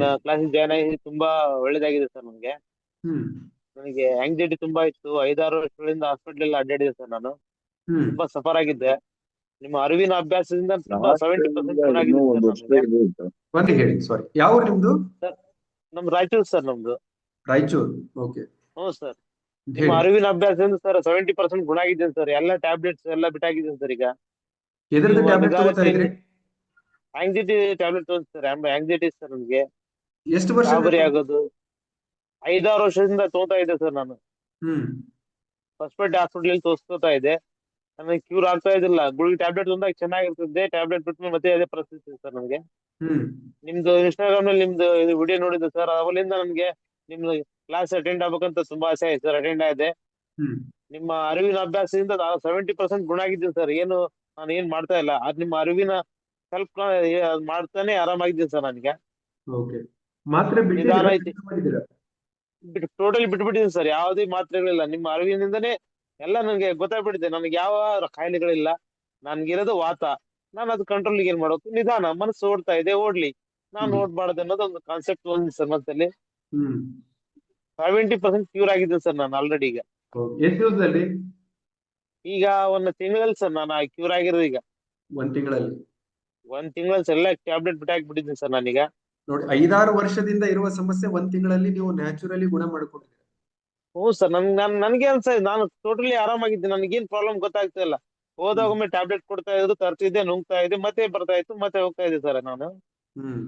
ನಿಮ್ಮ ಕ್ಲಾಸಿಗೆ ಜಾಯ್ನ್ ಆಗಿ ತುಂಬಾ ಒಳ್ಳೇದಾಗಿದೆ ಸರ್ ನನಗೆ ಹ್ಮ್. ನನಗೆ ಆಂಗ್ಸೈಟಿ ತುಂಬಾ ಇತ್ತು. ಐದಾರು ವರ್ಷಗಳಿಂದ ಹಾಸ್ಪಿಟಲ್ ಎಲ್ಲ ಅಡ್ಡಾಡಿದೆ ಸರ್ ನಾನು. ಹ್ಮ್. ತುಂಬಾ ಸಫರ್ ಆಗಿದ್ದೆ. ನಿಮ್ಮ ಅರಿವಿನ ಅಭ್ಯಾಸದಿಂದ ತುಂಬಾ ಸೆವೆಂಟಿ ಪರ್ಸೆಂಟ್ ಸರ್ ಒಂದೇ ಹೇಳಿ ಸಾರಿ ಯಾವ ಊರು ನಿಮ್ದು? ನಮ್ ರಾಯಚೂರು ಸರ್ ನಮ್ದು. ರಾಯಚೂರು ಓಕೆ ಹ್ಞೂ ಸರ್ ನಿಮ್ಮ ಅರಿವಿನ ಅಭ್ಯಾಸದಿಂದ ಸರ್ ಸೆವೆಂಟಿ ಪರ್ಸೆಂಟ್ ಗುಣ ಆಗಿದ್ದೇನೆ ಸರ್ ಎಲ್ಲ ಟ್ಯಾಬ್ಲೆಟ್ಸ್ ಎಲ್ಲ ಬಿಟ್ಟಾಗಿದ್ದೇನೆ ಸರ್ ಈಗ. ಎದ್ರದ್ದು ಟ್ಯಾಬ್ಲೆಟ್ ತಗೋತಾ ಇದ್ರಿ? ಆಂಗ್ಸೈಟಿ ಟ್ಯಾಬ್ಲೆಟ್ ತಗೊಂಡ್ ಸರ್ ಆಂಗ್ಸೈಟಿ ಸರ್ ನನಗೆ ಎಷ್ಟು ವರ್ಷ ಗಾಬರಿ ಆಗೋದು? ಐದಾರು ವರ್ಷದಿಂದ ತೋತಾ ಇದೆ ಸರ್ ನಾನು. ಫಸ್ಟ್ ಹೊಸಪೇಟೆ ಹಾಸ್ಪಿಟಲ್ ತೋರಿಸ್ಕೋತಾ ಇದೆ ನನಗೆ ಕ್ಯೂರ್ ಆಗ್ತಾ ಇದಿಲ್ಲ ಗುಳಿಗೆ ಟ್ಯಾಬ್ಲೆಟ್ ತಂದಾಗ ಚೆನ್ನಾಗಿರ್ತದೆ. ಟ್ಯಾಬ್ಲೆಟ್ ಬಿಟ್ಮೇಲೆ ಮತ್ತೆ ಅದೇ ಪರಿಸ್ಥಿತಿ ಸರ್ ನನಗೆ ಹ್ಮ್. ನಿಮ್ದು ಇನ್ಸ್ಟಾಗ್ರಾಮ್ನಲ್ಲಿ ನಿಮ್ದು ಇದು ವಿಡಿಯೋ ನೋಡಿದ್ದೆ ಸರ್. ಅವಲಿಂದ ನನಗೆ ನಿಮ್ದು ಕ್ಲಾಸ್ ಅಟೆಂಡ್ ಆಗ್ಬೇಕಂತ ತುಂಬಾ ಆಸೆ ಆಯ್ತು ಸರ್ ಅಟೆಂಡ್ ಆಯ್ದೆ ಹ್ಮ್. ನಿಮ್ಮ ಅರಿವಿನ ಅಭ್ಯಾಸದಿಂದ ಸೆವೆಂಟಿ ಪರ್ಸೆಂಟ್ ಗುಣ ಆಗಿದ್ದೀನಿ ಸರ್. ಏನು ನಾನು ಏನ್ ಮಾಡ್ತಾ ಇಲ್ಲ. ಅದ್ ನಿಮ್ಮ ಅರಿವಿನ ಸ್ವಲ್ಪ ಮಾಡ್ತಾನೆ ಆರಾಮಾಗಿದ್ದೀನಿ ಸರ್ ನನಗೆ. ಓಕೆ ಮಾತ್ರೆ ಟೋಟಲಿ ಬಿಟ್ಬಿಟ್ಟಿದ್ದೀನಿ ಸರ್ ಯಾವುದೇ ಮಾತ್ರೆಗಳಿಲ್ಲ. ನಿಮ್ಮ ಅರಿವಿನಿಂದನೇ ಎಲ್ಲ ನನಗೆ ಗೊತ್ತಾಗ್ಬಿಟ್ಟಿದೆ. ನನಗೆ ಯಾವ ಕಾಯಿಲೆಗಳಿಲ್ಲ. ನನ್ಗಿರೋದು ವಾತ. ನಾನು ಅದು ಕಂಟ್ರೋಲ್ ಏನ್ ಮಾಡೋದು? ನಿಧಾನ ಮನಸ್ಸು ಓಡ್ತಾ ಇದೆ ಓಡ್ಲಿ. ನಾನು. ಓಡ್ಬಾರ್ದು ಅನ್ನೋದು ಒಂದು ಕಾನ್ಸೆಪ್ಟ್ ಒಂದು ಸರ್ ಮತ್ತಲ್ಲಿ. ಸೆವೆಂಟಿ ಪರ್ಸೆಂಟ್ ಕ್ಯೂರ್ ಆಗಿದ್ದೀನಿ ಸರ್ ನಾನು ಆಲ್ರೆಡಿ ಈಗ. ಈಗ ಒಂದ್ ತಿಂಗಳಲ್ಲಿ ಸರ್ ನಾನು ಕ್ಯೂರ್ ಆಗಿರೋದು ಈಗ. ಒಂದ್ ತಿಂಗಳಲ್ಲಿ. ಒಂದ್ ತಿಂಗಳಲ್ಲಿ ಎಲ್ಲ ಟ್ಯಾಬ್ಲೆಟ್ ಬಿಟ್ಟಾಕ್ಬಿಟ್ಟಿದ್ದೀನಿ ಸರ್ ನಾನೀಗ. ನೋಡಿ ಐದಾರು ವರ್ಷದಿಂದ ಇರುವ ಸಮಸ್ಯೆ ಒಂದ್ ತಿಂಗಳಲ್ಲಿ ನೀವು ನ್ಯಾಚುರಲಿ ಗುಣ ಮಾಡ್ಕೊಂಡಿದ್ದೀರಾ? ಹ್ಞೂ ಸರ್ ನನ್ ನನ್ ನನಗೆ ಅನ್ಸ ನಾನು ಟೋಟಲಿ ಆರಾಮಾಗಿದ್ದೆ ನನಗೇನ್ ಪ್ರಾಬ್ಲಮ್ ಗೊತ್ತಾಗ್ತಾ ಇಲ್ಲ ಹೋದಾಗ ಒಮ್ಮೆ ಟ್ಯಾಬ್ಲೆಟ್ ಕೊಡ್ತಾ ಇದ್ರು ತರ್ತಿದ್ದೆ ನುಂಗ್ತಾ ಇದ್ದೆ ಮತ್ತೆ ಬರ್ತಾ ಇತ್ತು ಮತ್ತೆ ಹೋಗ್ತಾ ಇದ್ದೆ ಸರ್ ನಾನು. ಹ್ಮ್.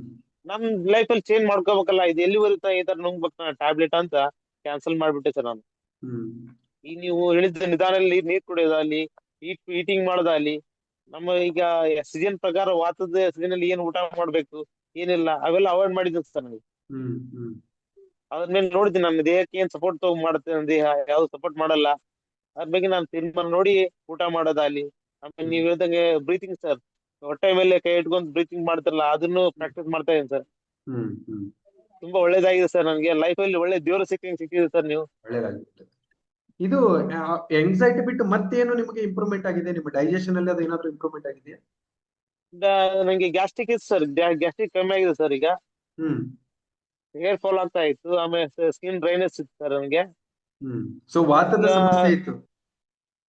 ನಮ್ ಲೈಫ್ ಅಲ್ಲಿ ಚೇಂಜ್ ಮಾಡ್ಕೋಬೇಕಲ್ಲ ಇದು ಎಲ್ಲಿವರೆಗೂ ಈ ತರ ನುಂಗ್ಬೇಕು ಟ್ಯಾಬ್ಲೆಟ್ ಅಂತ ಕ್ಯಾನ್ಸಲ್ ಮಾಡ್ಬಿಟ್ಟೆ ಸರ್ ನಾನು. ಹ್ಮ್. ಈ ನೀವು ಹೇಳಿದ ನಿಧಾನದಲ್ಲಿ ನೀರ್ ಕುಡಿಯೋದಾಗ್ಲಿ ಈಟ್ ಈಟಿಂಗ್ ಮಾಡೋದಾಗ್ಲಿ ನಮ್ಮ ಈಗ ಸೀಸನ್ ಪ್ರಕಾರ ವಾತದ ಸೀಸನ್ ಅಲ್ಲಿ ಏನ್ ಊಟ ಮಾಡ್ಬೇಕು ಏನಿಲ್ಲ ಅವೆಲ್ಲ ಅವಾಯ್ಡ್ ಮಾಡಿದ್ದೆ ಸರ್ ನನಗೆ ಅದ್ರ ಮೇಲೆ ನೋಡಿದ್ದೀನಿ ನಮ್ಮ ದೇಹಕ್ಕೆ ಏನ್ ಸಪೋರ್ಟ್ ತಗೊಂಡ್ ಮಾಡುತ್ತೆ ನನ್ನ ದೇಹ ಯಾವ್ದು ಸಪೋರ್ಟ್ ಮಾಡಲ್ಲ. ಅದ್ರ ಬಗ್ಗೆ ನಾನು ತೀರ್ಮಾನ ನೋಡಿ ಊಟ ಮಾಡೋದಾಲಿ ಆಮೇಲೆ ನೀವ್ ಹೇಳ್ದಂಗೆ ಬ್ರೀತಿಂಗ್ ಸರ್ ಹೊಟ್ಟೆ ಮೇಲೆ ಕೈ ಇಟ್ಕೊಂಡು ಬ್ರೀತಿಂಗ್ ಮಾಡ್ತಾರಲ್ಲ ಅದನ್ನು ಪ್ರಾಕ್ಟೀಸ್ ಮಾಡ್ತಾ ಇದ್ದೀನಿ ಸರ್ ತುಂಬಾ ಒಳ್ಳೇದಾಗಿದೆ ಸರ್ ನನಗೆ. ಲೈಫ್ ಅಲ್ಲಿ ಒಳ್ಳೆ ದೇವರ ಸಿಕ್ಕಿಂಗ್ ಸಿಕ್ಕಿದೆ ಸರ್ ನೀವು. ಇದು ಎಂಗ್ಸೈಟಿ ಬಿಟ್ಟು ಮತ್ತೇನು ನಿಮಗೆ ಇಂಪ್ರೂವ್ಮೆಂಟ್ ಆಗಿದೆ? ನಿಮ್ಮ ಡೈಜೆಷನ್ ಅಲ್ಲಿ ಅದು ಏನಾದ್ರು ಇಂಪ್ರೂವ್ಮೆಂಟ್ ಆಗಿದೆಯಾ? ದ- ನಂಗೆ ಗ್ಯಾಸ್ಟ್ರಿಕ್ ಇತ್ತು ಸರ್ ಗ್ಯಾಸ್ಟ್ರಿಕ್ ಕಮ್ಮಿ ಆಗಿದೆ ಸರ್ ಈಗ. ಹ್ಮ್. ಹೇರ್ ಫಾಲ್ ಆಗ್ತಾ ಇತ್ತು. ಆಮೇಲೆ ಸ್ಕಿನ್ ಡ್ರೈನೆಸ್ ಇತ್ತು ಸರ್ ನನಗೆ. ಹ್ಮ್. ಸೊ ವಾತದ ಸಮಸ್ಯೆ ಇತ್ತು?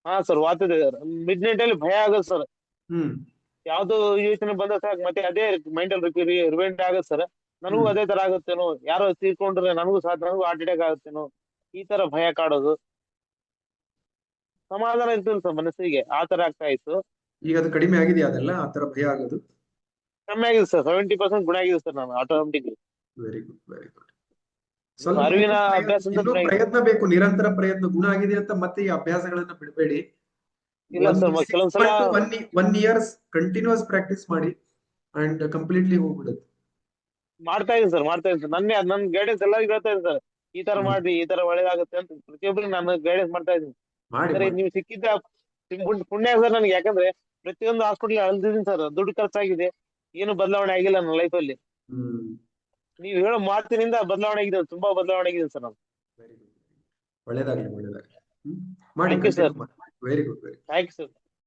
ಹಾ ಸರ್ ವಾತದ ಮಿಡ್ ನೈಟ್ ಅಲ್ಲಿ ಭಯ ಆಗೋದು ಸರ್ ಹ್ಮ್. ಯಾವ್ದು ಯೋಚನೆ ಬಂದ ಸಾಕು. ಮತ್ತೆ ಅದೇ ಮೈಂಡ್ ಅಲ್ಲಿ ರಿವೆಂಟ್ ಆಗೋದು ಸರ್ ನನಗೂ ಅದೇ ತರ ಆಗುತ್ತೇನೋ. ಯಾರೋ ತೀರ್ಕೊಂಡ್ರೆ ನನಗೂ ಸಹ ನನಗೂ ಹಾರ್ಟ್ ಅಟ್ಯಾಕ್ ಆಗುತ್ತೇನೋ. ಈ ತರ ಭಯ ಕಾಡೋದು. ಸಮಾಧಾನ ಇರ್ತಿಲ್ಲ ಸರ್ ಮನಸ್ಸಿಗೆ ಆ ತರ ಆಗ್ತಾ ಇತ್ತು. ಈಗ ಅದು ಕಡಿಮೆ ಆಗಿದೆಯಾ ಅದೆಲ್ಲ? ಆ ತರ ಭಯ ಆಗೋದು? ಕಮ್ಮಿ ಆಗಿದೆ ಸರ್ ಸೆವೆಂಟಿ ಪರ್ಸೆಂಟ್ ಗುಣ ಆಗಿದೆ ಸರ್ ನಾನು automatically very good very good ಅರಿವಿನ ಅಭ್ಯಾಸದಿಂದ ಪ್ರಯತ್ನ- ಪ್ರಯತ್ನ ಬೇಕು ನಿರಂತರ ಪ್ರಯತ್ನ ಗುಣ ಆಗಿದೆ ಅಂತ ಮತ್ತೆ ಈ ಅಭ್ಯಾಸಗಳನ್ನ ಬಿಡಬೇಡಿ. ಇಲ್ಲ ಸರ್ ಕೆಲವೊಂದ್ಸಲ one one years continuous practice ಮಾಡಿ ಅಂಡ್ ಕಂಪ್ಲೀಟ್ಲಿ ಹೋಗ್ಬಿಡುತ್ತೆ ಮಾಡ್ತಾ ಇದೀನಿ ಸರ್ ಮಾಡ್ತಾ ಇದೀನಿ ಸರ್. ನನ್ನೇ ನನ್ ಗೈಡೆನ್ಸ್ ಎಲ್ಲರಿಗೂ ಹೇಳ್ತಾ ಇದೀನಿ ಸರ್. ಈ ತರ. ಮಾಡ್ರಿ ಈ ತರ ಒಳ್ಳೇದಾಗುತ್ತೆ ಅಂತ ಪ್ರತಿಯೊಬ್ಬರಿಗೆ ನಾನು ಗೈಡೆನ್ಸ್ ಮಾಡ್ತಾ ಇದೀನಿ. ಮಾಡಿ. ನೀವು ಸಿಕ್ಕಿದ್ದ ಪುಣ್ಯ- ಸರ್ ನನಗೆ. ಯಾಕಂದ್ರೆ ಪ್ರತಿಯೊಂದು ಹಾಸ್ಪಿಟಲ್ ಅಲ್ದಿದ್ದೀನಿ ಸರ್. ದುಡ್ಡು ಖರ್ಚಾಗಿದೆ. ಏನು ಬದಲಾವಣೆ ಆಗಿಲ್ಲ ನನ್ನ ಲೈಫ್ ಅಲ್ಲಿ. ನೀವು ಹೇಳೋ ಮಾತಿನಿಂದ ಬದಲಾವಣೆ ಆಗಿದೆ ತುಂಬಾ ಬದಲಾವಣೆ ಆಗಿದೆ ಸರ್ ನಾನು ಒಳ್ಳೇದಾಗ್ಲಿ ಒಳ್ಳೇದಾಗ್ಲಿ. ಮಾಡಿ very good very you sir